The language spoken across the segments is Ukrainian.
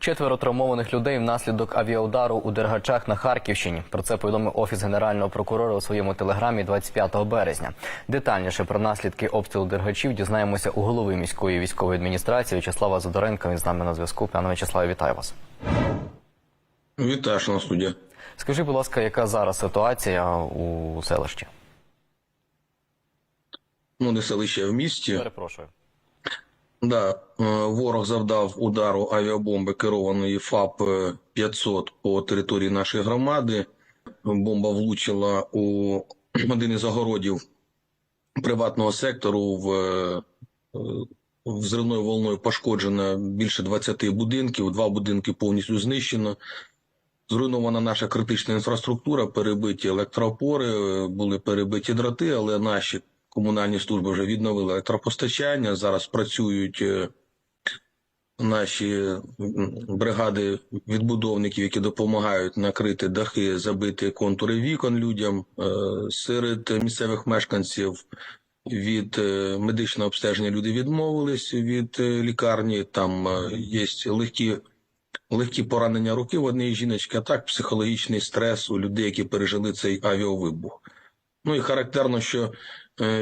Четверо травмованих людей внаслідок авіаудару у Дергачах на Харківщині. Про це повідомив офіс генерального прокурора у своєму телеграмі 25 березня. Детальніше про наслідки обстрілу Дергачів дізнаємося у голови міської військової адміністрації В'ячеслава Задоренка. Він з нами на зв'язку. Пане В'ячеславе, вітаю вас. Вітаю, шановна студія. Скажи, будь ласка, яка зараз ситуація у селищі? Ну, не селище а в місті. Перепрошую. Да, е, ворог завдав удару авіабомби керованої ФАП 500 по території нашої громади. Бомба влучила у один із огородів приватного сектору. В, е, взривною волною пошкоджено більше 20 будинків. Два будинки повністю знищено. Зруйнована наша критична інфраструктура, перебиті електроопори, е, були перебиті дроти, але наші комунальні служби вже відновили електропостачання. Зараз працюють е, наші бригади відбудовників, які допомагають накрити дахи, забити контури вікон людям. Е, Серед місцевих мешканців від е, медичного обстеження люди відмовились від лікарні. Там є легкі легкі поранення руки в однієї жіночки, а так психологічний стрес у людей, які пережили цей авіавибух. Ну і характерно, що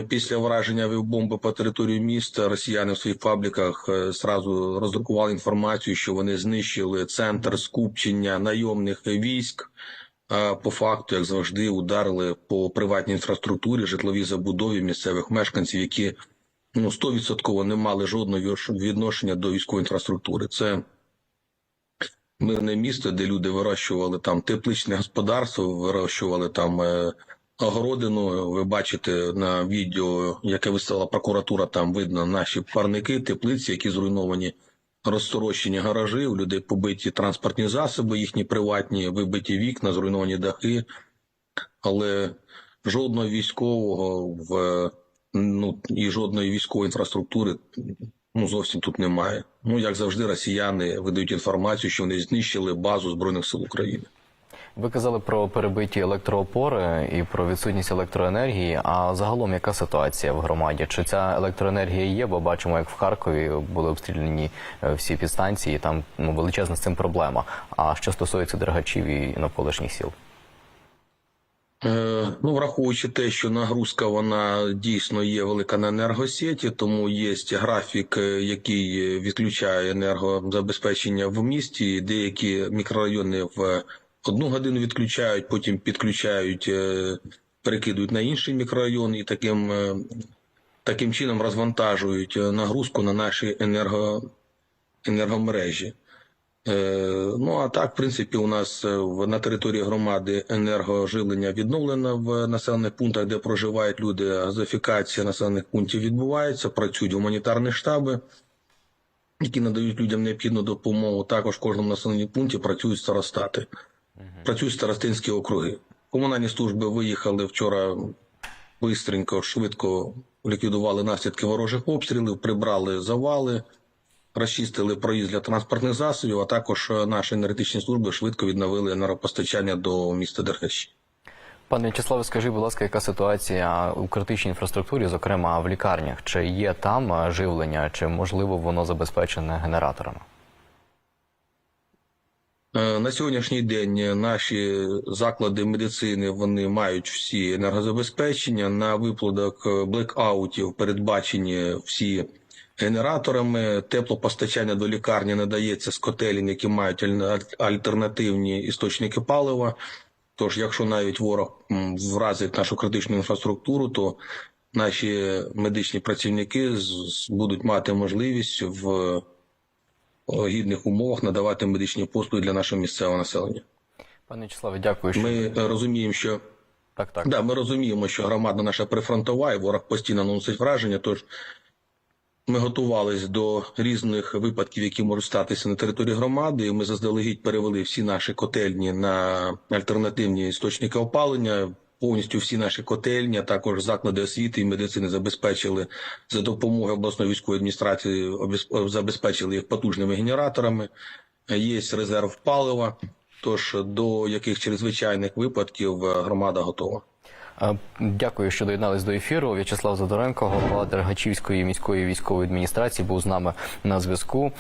після враження авіабомби по території міста росіяни в своїх фабриках е, зразу роздрукували інформацію, що вони знищили центр скупчення найомних військ. По факту, як завжди, ударили по приватній інфраструктурі, житловій забудові місцевих мешканців, які ну 100% не мали жодного відношення до військової інфраструктури. Це мирне місто, де люди вирощували там тепличне господарство, вирощували там е, огородину. Ви бачите на відео, яке виставила прокуратура, там видно наші парники, теплиці, які зруйновані, розторощені гаражі, у людей побиті транспортні засоби, їхні приватні, вибиті вікна, зруйновані дахи. Але жодного військового в ну і жодної військової інфраструктури ну зовсім тут немає. Ну як завжди, росіяни видають інформацію, що вони знищили базу збройних сил України. Ви казали про перебиті електроопори і про відсутність електроенергії. А загалом яка ситуація в громаді? Чи ця електроенергія є? Бо бачимо, як в Харкові були обстріляні е, всі підстанції. Там ну, величезна з цим проблема. А що стосується дергачів і навколишніх сіл? Е, ну, враховуючи те, що нагрузка вона дійсно є велика на енергосеті, тому є графік, е, який відключає енергозабезпечення в місті. Деякі мікрорайони в одну годину відключають, потім підключають, е, перекидують на інший мікрорайон і таким, е, таким чином розвантажують е, нагрузку на наші енерго, енергомережі. Ну а так, в принципі, у нас на території громади енергоживлення відновлено в населених пунктах, де проживають люди. Газифікація населених пунктів відбувається, працюють гуманітарні штаби, які надають людям необхідну допомогу. Також в кожному населеному пункті працюють старостати, працюють старостинські округи. Комунальні служби виїхали вчора бистренько, швидко ліквідували наслідки ворожих обстрілів, прибрали завали розчистили проїзд для транспортних засобів, а також е, наші енергетичні служби швидко відновили енергопостачання до міста Дергачі. Пане В'ячеславе, скажи, будь ласка, яка ситуація у критичній інфраструктурі, зокрема в лікарнях? Чи є там е, живлення, чи можливо воно забезпечене генераторами? Е, На сьогоднішній день наші заклади медицини вони мають всі енергозабезпечення. На випадок е, блекаутів передбачені всі генераторами. Теплопостачання до лікарні надається з котелень, які мають аль- альтернативні істочники палива. Тож, якщо навіть ворог вразить нашу критичну інфраструктуру, то наші медичні працівники будуть мати можливість в гідних умовах надавати медичні послуги для нашого місцевого населення. Пане В'ячеславе, дякую. Що... Ми е, розуміємо, що Так, так. да, ми розуміємо, що громада наша прифронтова, і ворог постійно наносить враження. Тож ми готувалися до різних випадків, які можуть статися на території громади. І ми заздалегідь перевели всі наші котельні на альтернативні істочники опалення. Повністю всі наші котельні, а також заклади освіти і медицини забезпечили за допомогою обласної військової адміністрації, забезпечили їх потужними генераторами. Є резерв палива. Тож до яких чрезвичайних випадків е, громада готова. Дякую, що доєднались до ефіру. В'ячеслав Задоренко, голова Дергачівської міської військової адміністрації, був з нами на зв'язку.